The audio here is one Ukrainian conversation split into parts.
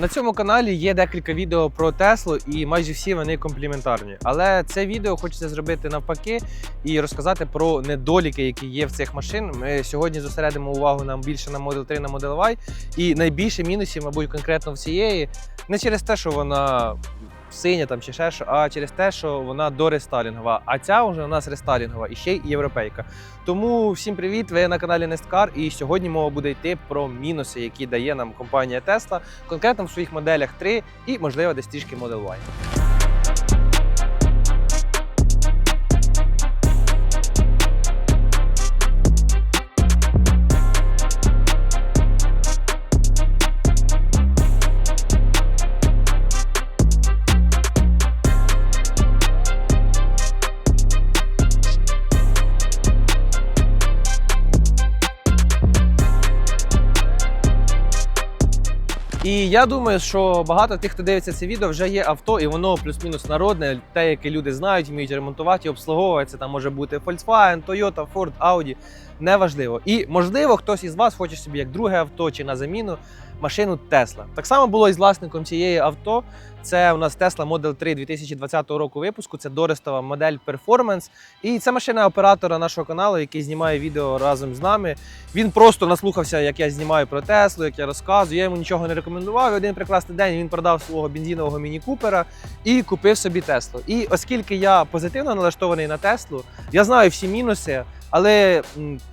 На цьому каналі є декілька відео про Теслу, і майже всі вони компліментарні. Але це відео хочеться зробити навпаки і розказати про недоліки, які є в цих машин. Ми сьогодні зосередимо увагу нам більше на Model 3, на Model Y. І найбільше мінусів, мабуть, конкретно в цієї не через те, що вона синя там чи ще що, а через те, що вона дорестайлінгова. А ця вже у нас рестайлінгова і ще й європейка. Тому всім привіт! Ви на каналі Несткар. і сьогодні мова буде йти про мінуси, які дає нам компанія Tesla, конкретно в своїх моделях 3 і, можливо, десь трішки Model Y. І я думаю, що багато тих, хто дивиться це відео, вже є авто, і воно плюс-мінус народне, те, яке люди знають, вміють ремонтувати і обслуговувати. Там може бути Volkswagen, Toyota, Ford, Audi. Неважливо. І можливо, хтось із вас хоче собі як друге авто чи на заміну машину Tesla. Так само було і з власником цієї авто. Це у нас Tesla Model 3 2020 року випуску. Це дорестова модель Performance. І це машина оператора нашого каналу, який знімає відео разом з нами. Він просто наслухався, як я знімаю про Теслу, як я розказую. Я йому нічого не рекомендував. Один прекрасний день він продав свого бензинового міні-купера і купив собі Теслу. І оскільки я позитивно налаштований на Теслу, я знаю всі мінуси. Але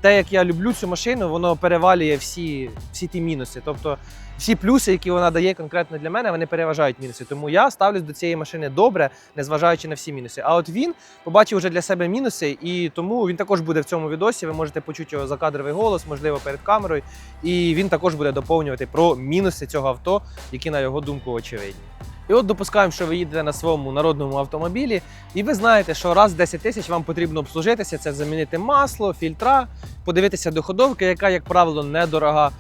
те, як я люблю цю машину, воно перевалює всі, всі ті мінуси. Тобто всі плюси, які вона дає конкретно для мене, вони переважають мінуси. Тому я ставлюсь до цієї машини добре, незважаючи на всі мінуси. А от він побачив вже для себе мінуси, і тому він також буде в цьому відосі. Ви можете почути його закадровий голос, можливо, перед камерою. І він також буде доповнювати про мінуси цього авто, які на його думку очевидні. І от допускаємо, що ви їдете на своєму народному автомобілі, і ви знаєте, що раз в 10 тисяч вам потрібно обслужитися, це замінити масло, фільтра, подивитися до ходовки, яка, як правило, недорога.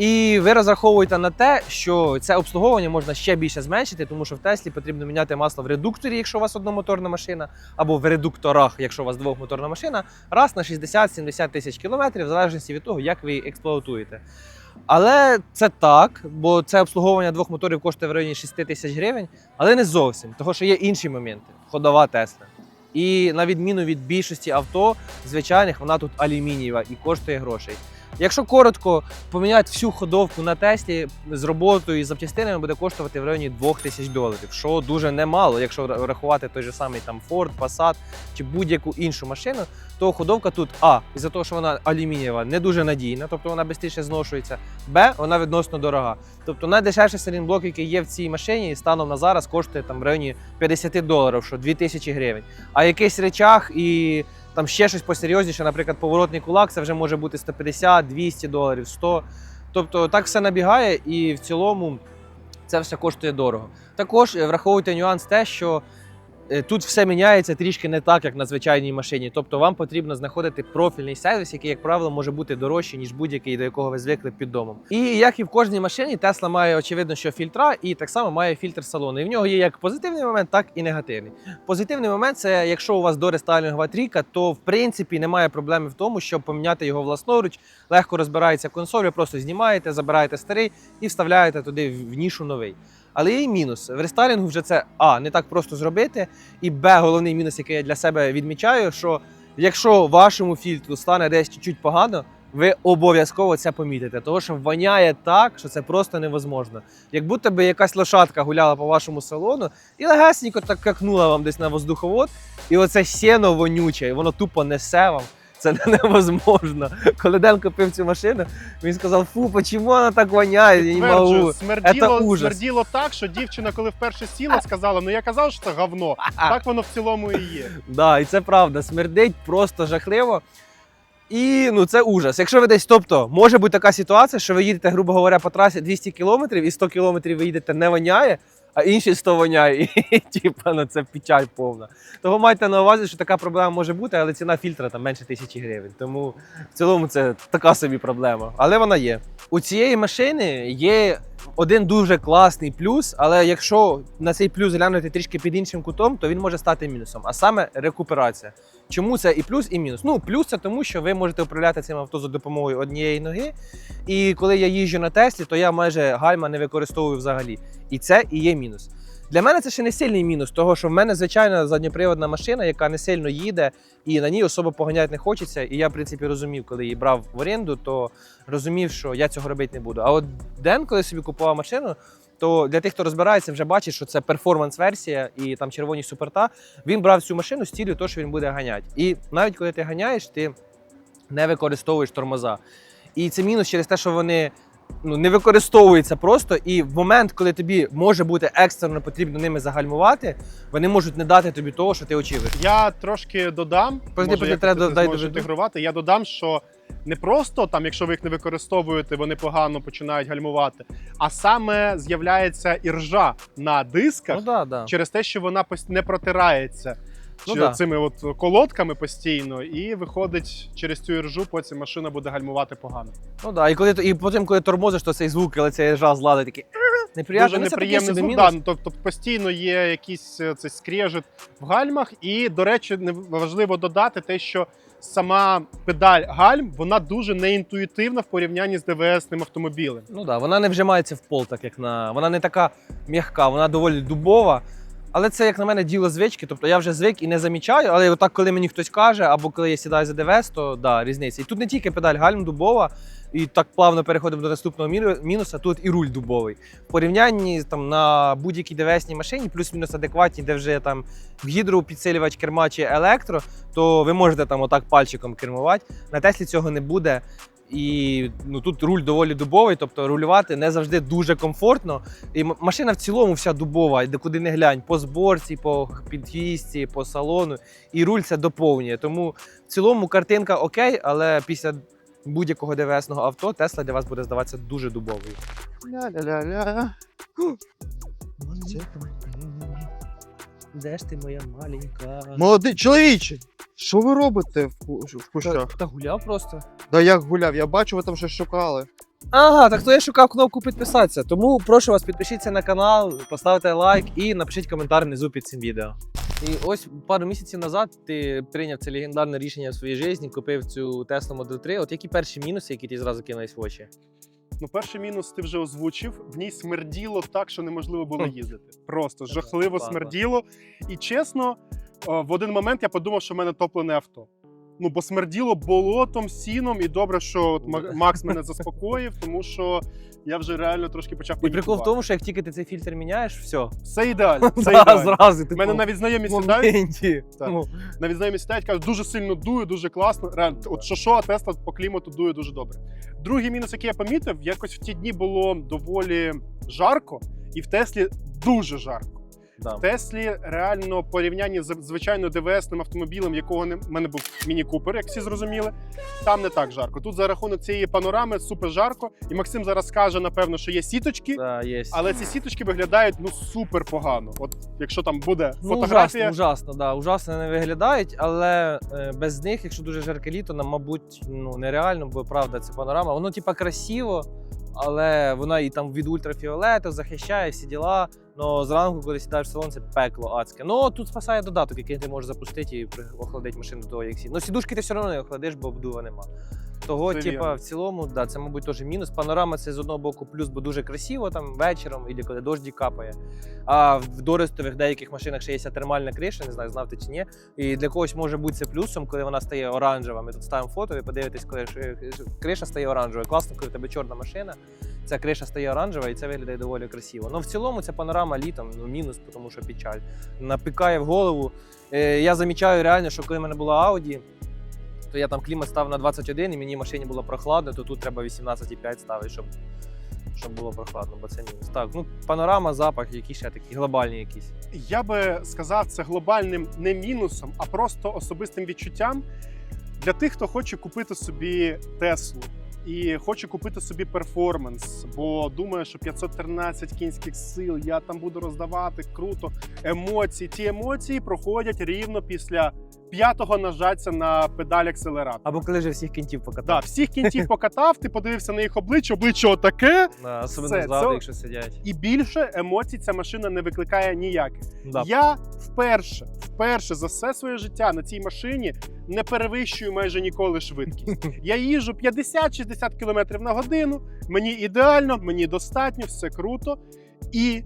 І ви розраховуєте на те, що це обслуговування можна ще більше зменшити, тому що в Теслі потрібно міняти масло в редукторі, якщо у вас одномоторна машина, або в редукторах, якщо у вас двохмоторна машина, раз на 60-70 тисяч кілометрів, в залежності від того, як ви її експлуатуєте. Але це так, бо це обслуговування двох моторів коштує в районі 6 тисяч гривень, але не зовсім, тому що є інші моменти. Ходова Тесла. І на відміну від більшості авто, звичайних, вона тут алюмінієва і коштує грошей. Якщо коротко поміняти всю ходовку на тесті з роботою і запчастинами буде коштувати в районі 2000 доларів, що дуже немало, якщо рахувати той же самий там Ford, Passat чи будь-яку іншу машину, то ходовка тут А, із-за того, що вона алюмінієва, не дуже надійна, тобто вона швидше зношується. Б, вона відносно дорога. Тобто найдешевший салінблок, який є в цій машині, станом на зараз коштує там в районі 50 доларів, що 2000 гривень. А якийсь речах і там ще щось посерйозніше, наприклад, поворотний кулак, це вже може бути 150, 200 доларів, 100. Тобто так все набігає, і в цілому це все коштує дорого. Також е, враховуйте нюанс те, що тут все міняється трішки не так, як на звичайній машині. Тобто вам потрібно знаходити профільний сервіс, який, як правило, може бути дорожчий, ніж будь-який, до якого ви звикли під домом. І як і в кожній машині, Tesla має очевидно, що фільтра, і так само має фільтр салону. І в нього є як позитивний момент, так і негативний. Позитивний момент це якщо у вас дорестайлінгова трійка, то в принципі немає проблеми в тому, щоб поміняти його власноруч. Легко розбирається консоль, ви просто знімаєте, забираєте старий і вставляєте туди в нішу новий. Але є і мінус. В рестайлінгу вже це А, не так просто зробити. І Б, головний мінус, який я для себе відмічаю, що якщо вашому фільтру стане десь чуть-чуть погано, ви обов'язково це помітите, тому що воняє так, що це просто невозможно. Як будто би якась лошадка гуляла по вашому салону і легесенько так какнула вам десь на воздуховод, і оце сіно вонюче, і воно тупо несе вам. Це невозможно. Коли Ден купив цю машину, він сказав: фу, чому вона так воняє? Я не можу. смерділо, ужас. смерділо так, що дівчина, коли вперше сіла, сказала: ну я казав, що це говно. Так воно в цілому і є. Да, і це правда, смердить просто жахливо. І ну це ужас. Якщо ви десь, тобто, може бути така ситуація, що ви їдете, грубо говоря, по трасі 200 км і 100 км ви їдете не воняє, а інші 100 воняє. І типа, ну це печаль повна. Того майте на увазі, що така проблема може бути, але ціна фільтра там менше тисячі гривень. Тому в цілому це така собі проблема. Але вона є. У цієї машини є один дуже класний плюс, але якщо на цей плюс глянути трішки під іншим кутом, то він може стати мінусом, а саме рекуперація. Чому це і плюс, і мінус? Ну, плюс це тому, що ви можете управляти цим авто за допомогою однієї ноги. І коли я їжджу на Теслі, то я майже гальма не використовую взагалі. І це і є мінус. Для мене це ще не сильний мінус, того що в мене звичайна задньоприводна машина, яка не сильно їде, і на ній особо поганяти не хочеться. І я, в принципі, розумів, коли її брав в оренду, то розумів, що я цього робити не буду. А от Ден, коли собі купував машину, то для тих, хто розбирається, вже бачить, що це перформанс-версія і там червоні суперта. Він брав цю машину з цілею того, що він буде ганяти. І навіть коли ти ганяєш, ти не використовуєш тормоза. І це мінус через те, що вони ну, не використовуються просто. І в момент, коли тобі може бути екстрено потрібно ними загальмувати, вони можуть не дати тобі того, що ти очікуєш. Я трошки додам, Подожди, може, подожди, як треба ти дай зможеш інтегрувати. Я додам, що не просто там, якщо ви їх не використовуєте, вони погано починають гальмувати, а саме з'являється іржа на дисках Ну да, да. через те, що вона пос- не протирається. Ну да. цими от колодками постійно, і виходить через цю іржу, потім машина буде гальмувати погано. Ну да. І коли і потім, коли тормозиш, то цей звук, але цей жаз зладить такий неприємний. Дуже Ну, неприємний звук. Да, ну, тобто постійно є якийсь е, цей скрежет в гальмах. І, до речі, важливо додати те, що сама педаль гальм вона дуже неінтуїтивна в порівнянні з ДВСним автомобілем. Ну да, вона не вжимається в пол, так як на. Вона не така м'яка, вона доволі дубова. Але це, як на мене, діло звички. Тобто я вже звик і не замічаю, але отак, коли мені хтось каже, або коли я сідаю за ДВС, то да, різниця. І тут не тільки педаль гальм дубова, і так плавно переходимо до наступного мінуса, тут і руль дубовий. В порівнянні там, на будь-якій ДВСній машині, плюс-мінус адекватні, де вже там гідропідсилювач керма чи електро, то ви можете там отак пальчиком кермувати. На Теслі цього не буде. І ну тут руль доволі дубовий, тобто рулювати не завжди дуже комфортно. І машина в цілому вся дубова, де куди не глянь, по зборці, по підвісці, по салону. І руль це доповнює. Тому в цілому картинка окей, але після будь-якого ДВСного авто Тесла для вас буде здаватися дуже дубовою. Ля-ля-ля-ля. Де ж ти моя маленька? Молодий чоловіче, що ви робите в, ку- в Та, кущах? та гуляв просто. Да як гуляв, я бачу, ви там щось шукали. Ага, так то я шукав кнопку підписатися. Тому прошу вас, підпишіться на канал, поставте лайк і напишіть коментар внизу під цим відео. І ось пару місяців назад ти прийняв це легендарне рішення в своїй житті, купив цю Tesla Model 3. От які перші мінуси, які ти зразу кинулись в очі? Ну, перший мінус ти вже озвучив. В ній смерділо так, що неможливо було їздити. Просто жахливо смерділо. І чесно, в один момент я подумав, що в мене топлене авто. Ну, бо смерділо болотом, сіном, і добре, що от Макс мене заспокоїв, тому що я вже реально трошки почав І прикол в тому, що як тільки ти цей фільтр міняєш, все. Все ідеально, все Да, ідеально. зразу У мене навіть знайомі сідають, моменті. Так. Ну, навіть знайомі сідають, кажуть, дуже сильно дує, дуже класно. Реально, от що що, а Тесла по клімату дує дуже добре. Другий мінус, який я помітив, якось в ті дні було доволі жарко, і в Теслі дуже жарко. Да. В Теслі реально в порівнянні з звичайно ДВСним автомобілем, якого не в мене був міні Купер, як всі зрозуміли. Там не так жарко. Тут за рахунок цієї панорами супер жарко. І Максим зараз скаже, напевно, що є сіточки. Да, є. Але ці сіточки виглядають ну супер погано. От якщо там буде Ну, фотографія, ужасно, ужасно, да, ужасно не виглядають, але е, без них, якщо дуже жарке літо, нам, мабуть, ну нереально, бо правда, це панорама. Воно, типа, красиво, але вона і там від ультрафіолету захищає всі діла. Ну зранку, коли сідаєш в салон, це пекло адське. Ну тут спасає додаток, який ти можеш запустити і охладити машину до того, як сі. Ну сідушки ти все одно не охладиш, бо вдува нема. Того, Це типа, в цілому, да, це, мабуть, теж мінус. Панорама це з одного боку плюс, бо дуже красиво там вечором, і коли дожді капає. А в дористових деяких машинах ще є термальна криша, не знаю, знав ти чи ні. І для когось може бути це плюсом, коли вона стає оранжева. Ми тут ставимо фото, ви подивитесь, коли криша стає оранжевою. Класно, коли в тебе чорна машина, ця криша стає оранжева, і це виглядає доволі красиво. Ну в цілому ця панорама літом, ну мінус, тому що печаль. Напікає в голову. Е, я замічаю реально, що коли в мене була Audi, то я там клімат став на 21, і мені в машині було прохладно, то тут треба 18,5 ставити, щоб, щоб було прохладно, бо це мінус. Так, ну панорама, запах, які ще такі глобальні якісь. я би сказав це глобальним не мінусом, а просто особистим відчуттям для тих, хто хоче купити собі Теслу. І хоче купити собі перформанс, бо думає, що 513 кінських сил, я там буду роздавати круто емоції. Ті емоції проходять рівно після п'ятого нажаться на педаль акселератора. Або коли вже всіх кінтів Да, покатав. всіх кінтів покатав, ти подивився на їх обличчя, обличчя отаке, Да, особливо ззаду, це- якщо сидять. і більше емоцій ця машина не викликає ніяких. Да. Я вперше, вперше за все своє життя на цій машині не перевищую майже ніколи швидкість. Я їжджу 50-60 км на годину. Мені ідеально, мені достатньо, все круто. І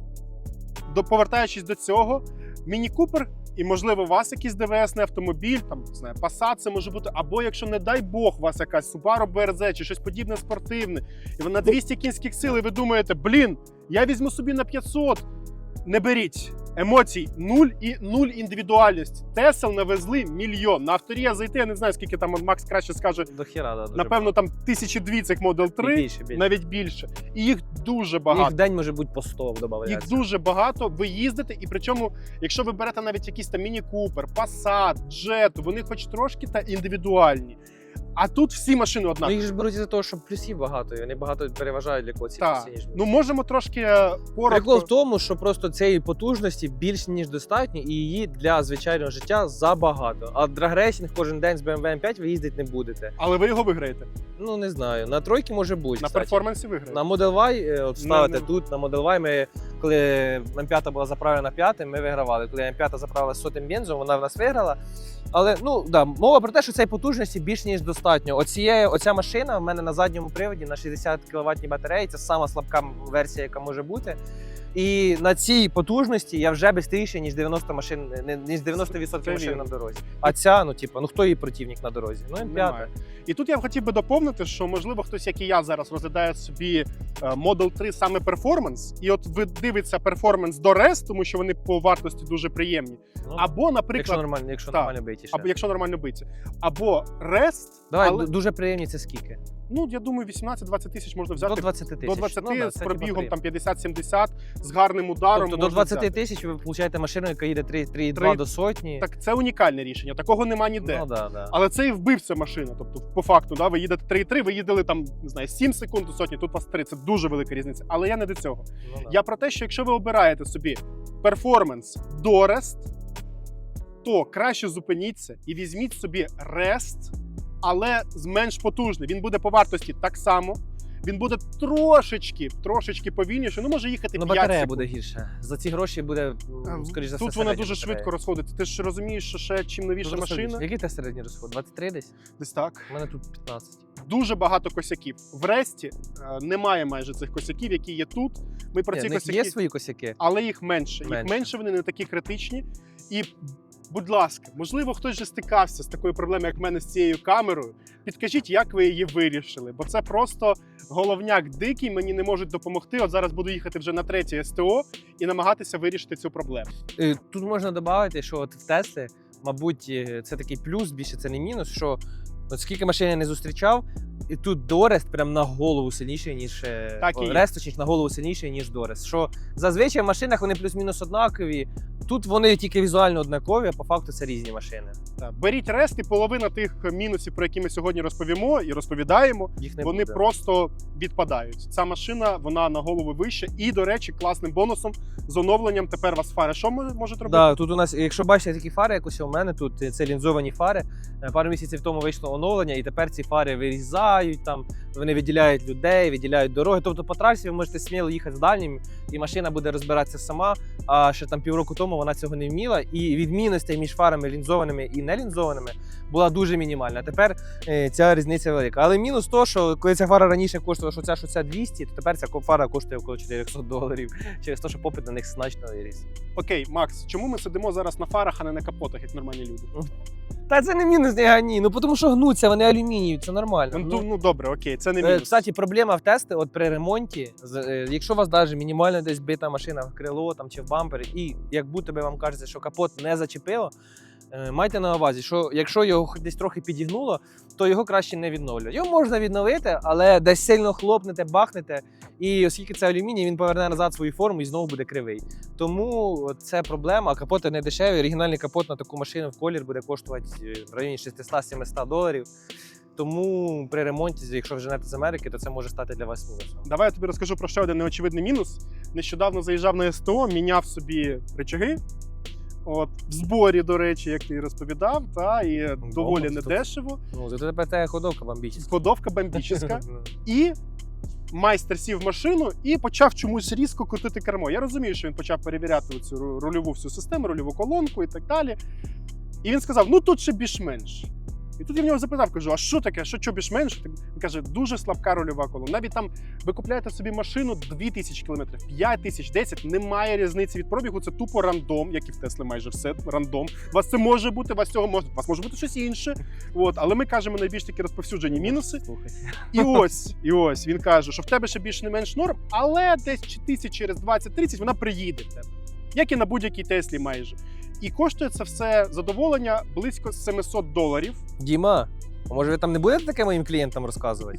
до, повертаючись до цього, Міні Купер. І, можливо, у вас якийсь ДВСний автомобіль, там не знаю, Passat це може бути, або якщо, не дай Бог, у вас якась Subaru BRZ чи щось подібне спортивне, і вона 200 кінських сил, і ви думаєте, блін, я візьму собі на 500. Не беріть емоцій нуль і нуль індивідуальність. Тесел навезли мільйон. На авторія зайти, я не знаю, скільки там Макс краще скаже. До хіра, да, дуже Напевно, там тисячі дві цих Model багато. 3, більше, більше. навіть більше. І їх дуже Їх багато. в день може бути по 100 Їх додається. дуже багато. Ви їздите, і причому, якщо ви берете навіть якісь там Міні Купер, Passat, Jet, вони хоч трошки та індивідуальні. А тут всі машини Ну їх ж беруть із-за того, що плюсів багато, і вони багато переважають для когось Так. ніж Ну можемо трошки е, Прикол коротко. в тому, що просто цієї потужності більш ніж достатньо, і її для звичайного життя забагато. А драгрейсінг кожен день з BMW M5 ви їздити не будете. Але ви його виграєте. Ну не знаю. На тройки може бути. На кстати. перформансі виграєте. На Model Y е, от ставите Ну, тут, на Model Y ми, коли М5 була заправлена п'ятим, ми вигравали. Коли М5 заправила сотим бензом, вона в нас виграла. Але ну да, мова про те, що цієї потужності більш ніж достатньо. Оціє, оця машина в мене на задньому приводі на 60 кВт батареї. Це сама слабка версія, яка може бути. І на цій потужності я вже швидше, ніж 90 машин, не- ніж 90% Це машин на дорозі. А ця, ну типу, ну хто її противник на дорозі? Ну М5. Немає. І тут я б хотів би доповнити, що можливо хтось, як і я зараз, розглядає собі е, Model 3 саме перформанс, і от ви дивиться перформанс до RES, тому що вони по вартості дуже приємні. Ну, Або, якщо наприклад, нормально, якщо так. нормально биті ще. або якщо нормально биті, або REST, Давай, але дуже приємні це скільки? Ну я думаю, 18-20 тисяч можна взяти До 20 тисяч. до 20 Ну, да, з пробігом там 50-70, з гарним ударом. Тобто до 20 взяти. тисяч ви получаєте машину, яка їде 3- 3,2 до сотні. Так це унікальне рішення, такого нема ніде. Ну, да, да. Але це і вбивця машина. Тобто, по факту, да, ви їдете 3,3, ви їздили там не знаю, 7 секунд до сотні, тут у вас 3. Це дуже велика різниця. Але я не до цього. Ну, да. Я про те, що якщо ви обираєте собі перформанс до REST, то краще зупиніться і візьміть собі REST, але з менш потужний. Він буде по вартості так само. Він буде трошечки, трошечки повільніше. Ну може їхати Ну, 5 батарея секунд. буде гірше. За ці гроші буде, м, скоріш за все, Тут вона дуже батарея. швидко розходиться. Ти ж розумієш, що ще чим новіша Дуже машина, середньо. Який те середній розход? 23 десь? десь так. У мене тут 15. Дуже багато косяків. В Ресті е, немає майже цих косяків, які є тут. Ми про Ні, ці косяки, є свої косяки. але їх менше. Їх Менше. менше, вони не такі критичні. І, будь ласка, можливо, хтось вже стикався з такою проблемою, як в мене з цією камерою. Підкажіть, як ви її вирішили, бо це просто головняк дикий. Мені не можуть допомогти. От зараз буду їхати вже на третє СТО і намагатися вирішити цю проблему. Е, Тут можна додати, що от в Теслі, мабуть, е, це такий плюс, більше це не мінус, що от скільки машин я не зустрічав, і тут Дорест прям на голову сильніший, ніж е, Так і є. Ресточник на голову сильніший, ніж Дорест. Що зазвичай в машинах вони плюс-мінус однакові. Тут вони тільки візуально однакові, а по факту це різні машини. Так, Беріть рест, і половина тих мінусів, про які ми сьогодні розповімо і розповідаємо, Їх не вони буде. просто відпадають. Ця машина вона на голову вище. І, до речі, класним бонусом з оновленням тепер у вас фари. Що ми можуть робити? Да, тут у нас, якщо бачите такі фари, як ось у мене тут це лінзовані фари. Е, Пару місяців тому вийшло оновлення, і тепер ці фари вирізають там, вони виділяють людей, виділяють дороги. Тобто по трасі ви можете сміло їхати з дальнім, і машина буде розбиратися сама. А ще там півроку тому вона цього не вміла. І відмінностей між фарами лінзованими і нелінзованими була дуже мінімальна. Тепер е, ця різниця велика. Але мінус то, що коли ця фара раніше коштувала, що ця, що ця 200, то тепер ця фара коштує около 400 доларів через те, що попит на них значно виріс. Окей, Макс, чому ми сидимо зараз на фарах, а не на капотах, як нормальні люди? Та це не мінус, не гані. Ну тому що гнуться, вони алюмінієві, це нормально. Ну, Ну, ну добре, окей, це не е, мінус. Кстати, проблема в тести, от при ремонті, е, якщо у вас навіть мінімально десь бита машина в крило там, чи в бампері, і як будто би вам кажеться, що капот не зачепило, майте на увазі, що якщо його десь трохи підігнуло, то його краще не відновлювати. Його можна відновити, але десь сильно хлопнете, бахнете, і оскільки це алюміній, він поверне назад свою форму і знову буде кривий. Тому це проблема. Капоти не дешеві. Оригінальний капот на таку машину в колір буде коштувати е, в районі 600-700 доларів. Тому при ремонті, якщо женете з Америки, то це може стати для вас мінусом. Давай я тобі розкажу про ще один неочевидний мінус. Нещодавно заїжджав на СТО, міняв собі речаги. От в зборі, до речі, як ти розповідав, та і доволі бонус недешево. Ну, зато тепер це ходовка бомбічна. Ходовка бомбічна. І майстер сів в машину і почав чомусь різко крутити кермо. Я розумію, що він почав перевіряти цю ру- рульову всю систему, рульову колонку і так далі. І він сказав: ну тут ще більш-менш. І тут я в нього запитав, кажу: а що таке? Що, що більш-менш? Він каже, дуже слабка рульова колона. Навіть там ви купляєте собі машину 2000 км, 5 тисяч, 10, немає різниці від пробігу. Це тупо рандом, як і в Тесли майже все рандом. У вас це може бути, у вас цього може, у вас може бути щось інше. От, але ми кажемо найбільш такі розповсюджені мінуси. І ось, і ось він каже, що в тебе ще більш не менш норм, але десь тисяч через 20-30 вона приїде в тебе. Як і на будь-якій Теслі майже. І коштує це все задоволення близько 700 доларів. Діма, а може ви там не будете таке моїм клієнтам розказувати?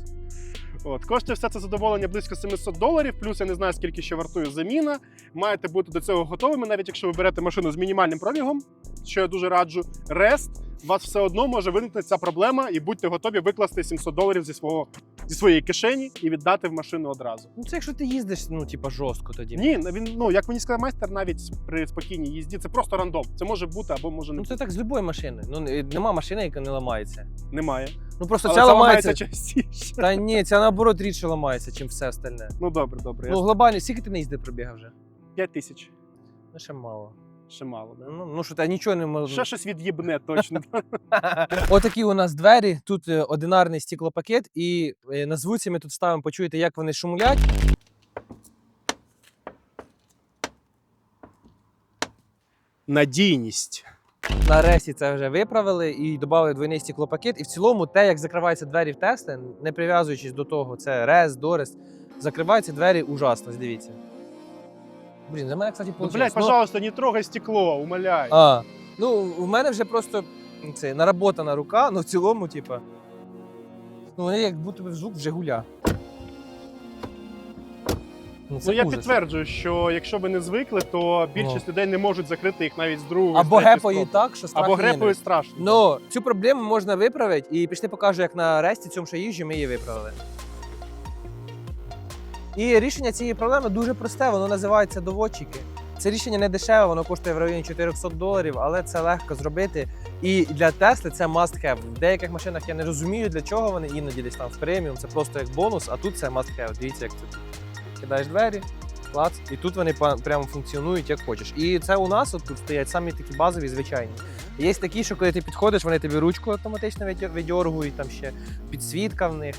От, коштує все це задоволення близько 700 доларів, плюс я не знаю, скільки ще вартує заміна. Маєте бути до цього готовими, навіть якщо ви берете машину з мінімальним пробігом, що я дуже раджу. Рест, у вас все одно може виникнути ця проблема, і будьте готові викласти 700 доларів зі свого зі своєї кишені і віддати в машину одразу. Ну це якщо ти їздиш, ну типа жорстко тоді. Ні, він ну як мені сказав майстер, навіть при спокійній їзді це просто рандом. Це може бути або може не Ну це так з любої машини. Ну нема машини, яка не ламається. Немає. Ну просто Але ця ламається. частіше. Та ні, ця наоборот рідше ламається, чим все остальне. Ну добре, добре. Ну глобально, скільки ти не їздив пробігав вже? 5 тисяч. Ну ще мало. Ще мало, да? Ну, ну що та нічого не можу. Ще щось від'їбне точно. Отакі у нас двері. Тут е, одинарний стеклопакет, і е, на звуці ми тут ставимо, почуєте, як вони шумлять. Надійність. На ресі це вже виправили і додали двойний стеклопакет. І в цілому, те, як закриваються двері в Тесли, не прив'язуючись до того, це рез, дорез, закриваються двері ужасно, дивіться. Блін, за мене, кстати, Ну, вийшло. блядь, пожалуйста, не трогай стекло, умоляю. А, ну, в мене вже просто це наработана рука, але в цілому, типа. Ну, вони як будто би звук Жигуля. Ну, це Ну я ужас. підтверджую, що якщо ви не звикли, то більшість людей не можуть закрити їх навіть з другого. Або третьої так, що страшно. Або грепою ненависть. страшно. Ну, цю проблему можна виправити, і пішли покажу, як на ресті цьому що їжджу, ми її виправили. І рішення цієї проблеми дуже просте, воно називається доводчики. Це рішення не дешеве, воно коштує в районі 400 доларів, але це легко зробити. І для Тесли це must have. В деяких машинах я не розумію, для чого вони іноді десь там в преміум, це просто як бонус, а тут це must have. Дивіться, як це. Кидаєш двері, клац, і тут вони прямо функціонують як хочеш. І це у нас от тут стоять самі такі базові, звичайні. Є такі, що коли ти підходиш, вони тобі ручку автоматично віддьоргують, там ще підсвітка в них.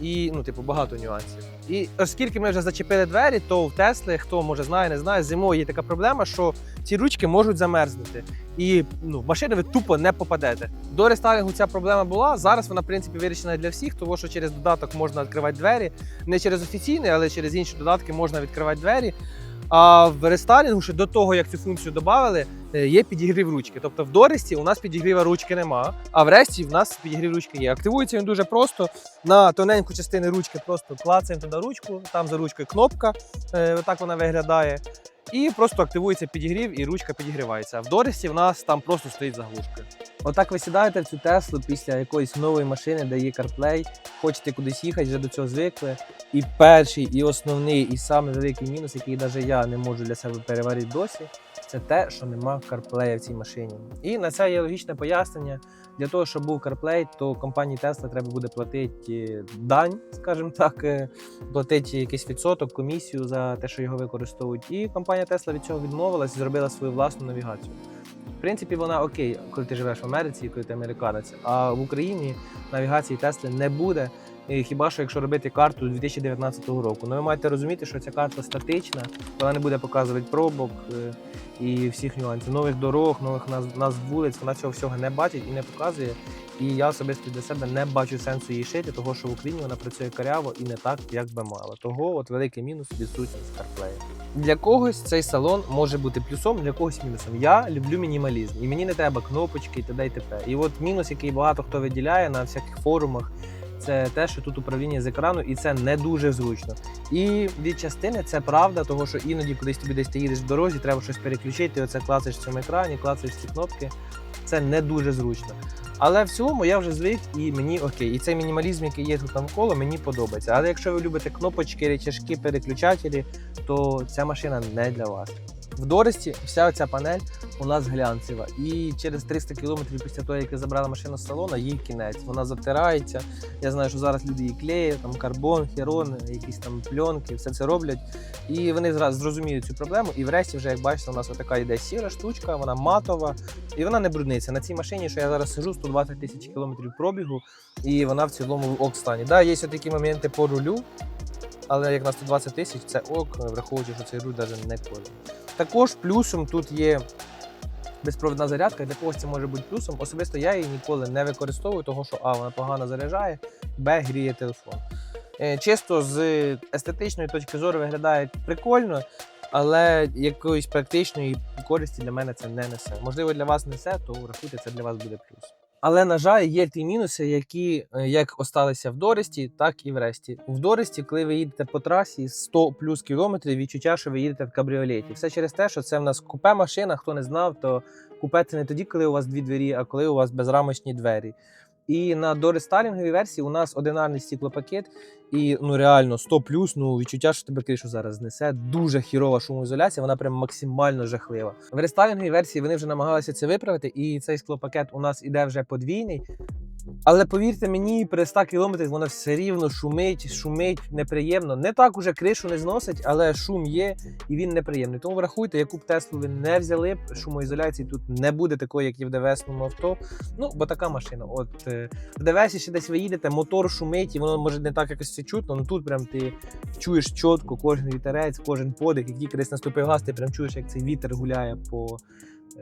І ну, типу, багато нюансів. І оскільки ми вже зачепили двері, то в Тесли, хто може знає, не знає, зимою є така проблема, що ці ручки можуть замерзнути. І ну, в машини ви тупо не попадете. До рестайлінгу ця проблема була. Зараз вона, в принципі, вирішена для всіх, тому що через додаток можна відкривати двері. Не через офіційний, але через інші додатки можна відкривати двері. А в рестайлінгу ще до того, як цю функцію додали, е, є підігрів ручки. Тобто в Доресті у нас підігріва ручки нема, а в Ресті в нас підігрів ручки є. Активується він дуже просто. На тоненьку частину ручки просто клацаємо туди ручку, там за ручкою кнопка, так отак вона виглядає. І просто активується підігрів, і ручка підігрівається. А в Доресті в нас там просто стоїть заглушка. Отак ви сідаєте в цю Теслу після якоїсь нової машини, де є CarPlay, хочете кудись їхати, вже до цього звикли. І перший, і основний, і самий великий мінус, який навіть я не можу для себе переварити досі, це те, що нема CarPlay в цій машині. І на це є логічне пояснення. Для того, щоб був CarPlay, то компанії Tesla треба буде платити дань, скажімо так, е, платити якийсь відсоток, комісію за те, що його використовують. І компанія Tesla від цього відмовилась і зробила свою власну навігацію. В принципі, вона окей, коли ти живеш в Америці, коли ти американець. А в Україні навігації Тесли не буде. Хіба що якщо робити карту 2019 року. Ну ви маєте розуміти, що ця карта статична, вона не буде показувати пробок е, і всіх нюансів, нових дорог, нових назв, назв вулиць. Вона цього всього не бачить і не показує. І я особисто для себе не бачу сенсу її шити, того що в Україні вона працює каряво і не так, як би мала. Того от великий мінус відсутність CarPlay. Для когось цей салон може бути плюсом, для когось мінусом. Я люблю мінімалізм, і мені не треба кнопочки і т.д. і т.п. І от мінус, який багато хто виділяє на всяких форумах, це те, що тут управління з екрану, і це не дуже зручно. І від частини це правда, того що іноді кудись тобі десь ти їдеш в дорозі, треба щось переключити, ти оце клацаєш в цьому екрані, клацаєш ці кнопки. Це не дуже зручно. Але в цілому я вже звик і мені окей. І цей мінімалізм, який є тут навколо, мені подобається. Але якщо ви любите кнопочки, речашки, переключателі, то ця машина не для вас. В Доресті вся ця панель у нас глянцева. І через 300 кілометрів після того, як я забрала машину з салону, їй кінець. Вона затирається. Я знаю, що зараз люди її клеять, там карбон, херон, якісь там пленки, все це роблять. І вони зразу зрозуміють цю проблему. І врешті, вже як бачите, у нас така йде сіра штучка, вона матова, і вона не брудниться. На цій машині, що я зараз сижу, 120 тисяч кілометрів пробігу, і вона в цілому в ок стані. Да, є такі моменти по рулю, але як на 120 тисяч, це ок, враховуючи, що цей руль навіть не кожен. Також плюсом тут є безпровідна зарядка. Для когось це може бути плюсом. Особисто я її ніколи не використовую, тому що А, вона погано заряджає, Б, гріє телефон. Е, Чисто з естетичної точки зору виглядає прикольно, але якоїсь практичної користі для мене це не несе. Можливо, для вас несе, то рахуйте, це для вас буде плюс. Але, на жаль, є ті мінуси, які е, як осталися в Доресті, так і в Ресті. В Доресті, коли ви їдете по трасі 100 плюс кілометрів, відчуття, що ви їдете в кабріолеті. Все через те, що це в нас купе машина. Хто не знав, то купе це не тоді, коли у вас дві двері, а коли у вас безрамочні двері. І на дорестайлінговій версії у нас одинарний стіклопакет. і ну реально 100 плюс, ну відчуття, що тебе кришу зараз знесе. Дуже хірова шумоізоляція, вона прям максимально жахлива. В рестайлінговій версії вони вже намагалися це виправити, і цей склопакет у нас іде вже подвійний. Але повірте мені, при 100 кілометрах вона все рівно шумить, шумить неприємно. Не так уже кришу не зносить, але шум є і він неприємний. Тому врахуйте, яку б Теслу ви не взяли б, шумоізоляції тут не буде такої, як і в ДВСному авто. Ну, бо така машина. От е, в ДВСі ще десь ви їдете, мотор шумить, і воно може не так якось це чутно. Ну тут прям ти чуєш чітко кожен вітерець, кожен подих, як тільки десь наступив газ, ти прям чуєш, як цей вітер гуляє по.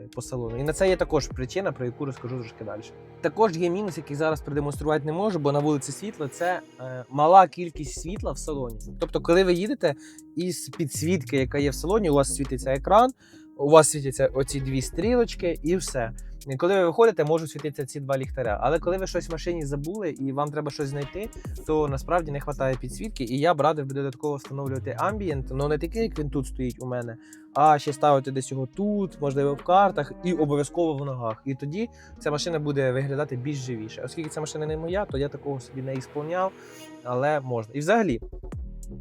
Е, По салону. І на це є також причина, про яку розкажу трошки далі. Також є мінус, який зараз продемонструвати не можу, бо на вулиці світло це е, мала кількість світла в салоні. Тобто, коли ви їдете із підсвітки, яка є в салоні, у вас світиться екран, у вас світяться оці дві стрілочки, і все. Коли ви виходите, можуть світитися ці два ліхтаря. Але коли ви щось в машині забули і вам треба щось знайти, то насправді не вистачає підсвітки. І я б радив би додатково встановлювати амбієнт, ну не такий, як він тут стоїть у мене, а ще ставити десь його тут, можливо, в картах, і обов'язково в ногах. І тоді ця машина буде виглядати більш живіше. Оскільки ця машина не моя, то я такого собі не ісполняв, але можна. І взагалі.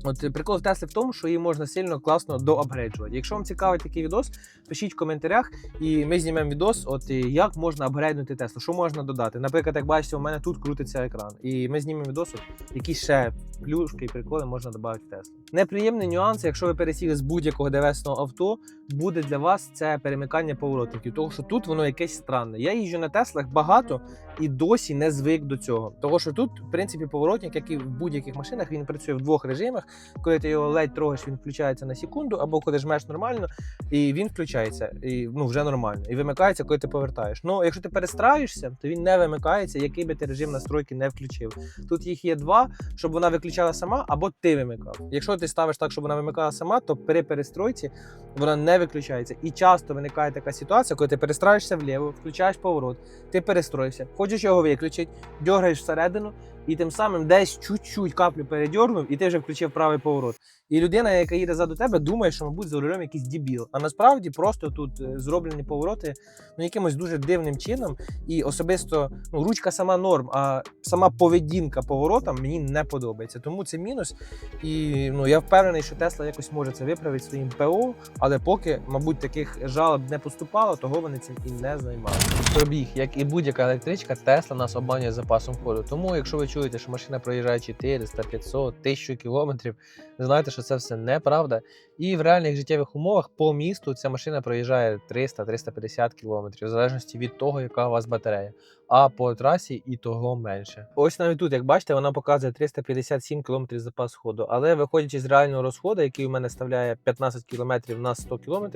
От е, прикол в Теслі в тому, що її можна сильно класно доапгрейджувати. Якщо вам цікавий такий відос, пишіть в коментарях, і ми знімемо відос, от е, як можна апгрейднути Теслу, що можна додати. Наприклад, як бачите, у мене тут крутиться екран. І ми знімемо відос, які ще плюшки і приколи можна додати в Теслу. Неприємний нюанс, якщо ви пересіли з будь-якого ДВСного авто, буде для вас це перемикання поворотників, тому що тут воно якесь странне. Я їжджу на Теслах багато і досі не звик до цього. Тому що тут, в принципі, поворотник, як і в будь-яких машинах, він працює в двох режимах. Коли ти його ледь трогаєш, він включається на секунду, або коли жмеш нормально, і він включається, і ну вже нормально. І вимикається, коли ти повертаєш. Ну, якщо ти перестраюєшся, то він не вимикається, який би ти режим настройки не включив. Тут їх є два, щоб вона виключала сама, або ти вимикав. Якщо ти ставиш так, щоб вона вимикала сама, то при перестройці вона не виключається. І часто виникає така ситуація, коли ти перестраєшся вліво, включаєш поворот, ти перестроївся, хочеш його виключити, дергаєш всередину, і тим самим десь чуть-чуть каплю передьорнув, і ти вже включив правий поворот. І людина, яка їде ззаду тебе, думає, що, мабуть, за рулем якийсь дебіл. А насправді просто тут е, зроблені повороти ну, якимось дуже дивним чином. І особисто ну, ручка сама норм, а сама поведінка поворотом мені не подобається. Тому це мінус. І ну, я впевнений, що Тесла якось може це виправити своїм ПО, але поки, мабуть, таких жалоб не поступало, того вони цим і не займалися. Пробіг, як і будь-яка електричка, Тесла нас обманює запасом ходу. Тому, якщо ви чуєте, що машина проїжджає 400, 500, 1000 кілометрів, знаєте, що це все неправда. І в реальних життєвих умовах по місту ця машина проїжджає 300-350 кілометрів, в залежності від того, яка у вас батарея. А по трасі і того менше. Ось навіть тут, як бачите, вона показує 357 км запас ходу. Але виходячи з реального розходу, який у мене ставляє 15 км на 100 км,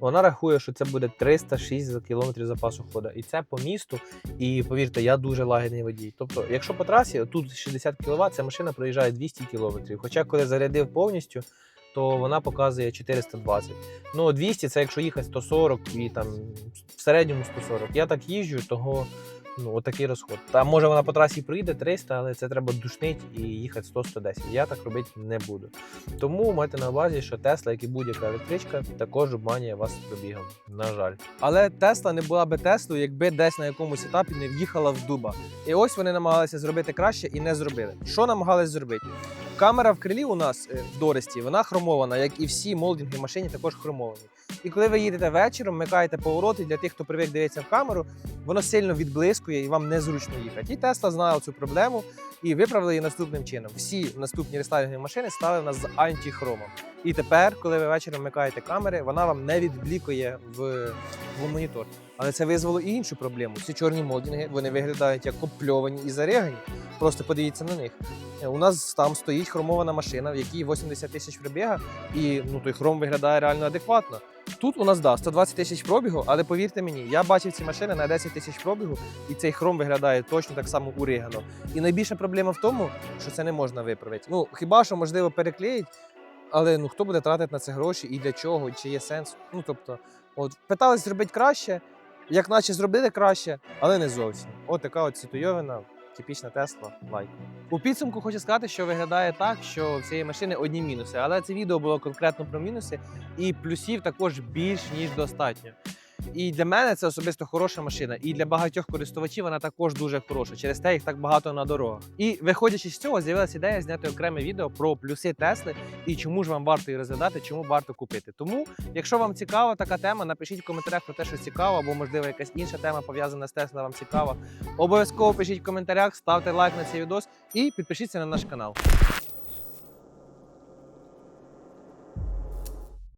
вона рахує, що це буде 306 км запасу ходу. І це по місту. І повірте, я дуже лагідний водій. Тобто, якщо по трасі тут 60 кВт, ця машина проїжджає 200 км. Хоча коли зарядив повністю, то вона показує 420. Ну, 200 це якщо їхати 140 і там в середньому 140. Я так їжджу, того ну, отакий розход. Та може вона по трасі прийде 300, але це треба душнити і їхати 100-110. Я так робити не буду. Тому майте на увазі, що Тесла, як і будь-яка електричка, також обманює вас пробігом. На жаль. Але Тесла не була би Теслою, якби десь на якомусь етапі не в'їхала в дуба. І ось вони намагалися зробити краще і не зробили. Що намагались зробити? Камера в крилі у нас е, в Доресті, вона хромована, як і всі молдинги машині також хромовані. І коли ви їдете вечором, вмикаєте повороти для тих, хто привик дивитися в камеру, воно сильно відблискує і вам незручно їхати. І Тесла знала цю проблему і виправили її наступним чином. Всі наступні рестайлінгові машини стали в нас з антихромом. І тепер, коли ви ввечері вмикаєте камери, вона вам не відблікує в, в монітор. Але це визвало і іншу проблему. Ці чорні молдінги вони виглядають як копльовані і зарегані. Просто подивіться на них. Е, У нас там стоїть хромована машина, в якій 80 тисяч пробіга, і ну той хром виглядає реально адекватно. Тут у нас да 120 тисяч пробігу, але повірте мені, я бачив ці машини на 10 тисяч пробігу, і цей хром виглядає точно так само уригано. І найбільша проблема в тому, що це не можна виправити. Ну хіба що можливо переклеїть, але ну хто буде тратити на це гроші і для чого, і чи є сенс? Ну тобто, от питались зробити краще, як наче зробили краще, але не зовсім. От така от ситуйовина, типічна Тесла, лайк. У підсумку хочу сказати, що виглядає так, що в цієї машини одні мінуси, але це відео було конкретно про мінуси, і плюсів також більш ніж достатньо. І для мене це особисто хороша машина. І для багатьох користувачів вона також дуже хороша. Через те їх так багато на дорогах. І виходячи з цього, з'явилася ідея зняти окреме відео про плюси Тесли і чому ж вам варто її розглядати, чому варто купити. Тому, якщо вам цікава така тема, напишіть в коментарях про те, що цікаво, або можливо якась інша тема пов'язана з Тесла вам цікава. Обов'язково пишіть в коментарях, ставте лайк на цей відос і підпишіться на наш канал.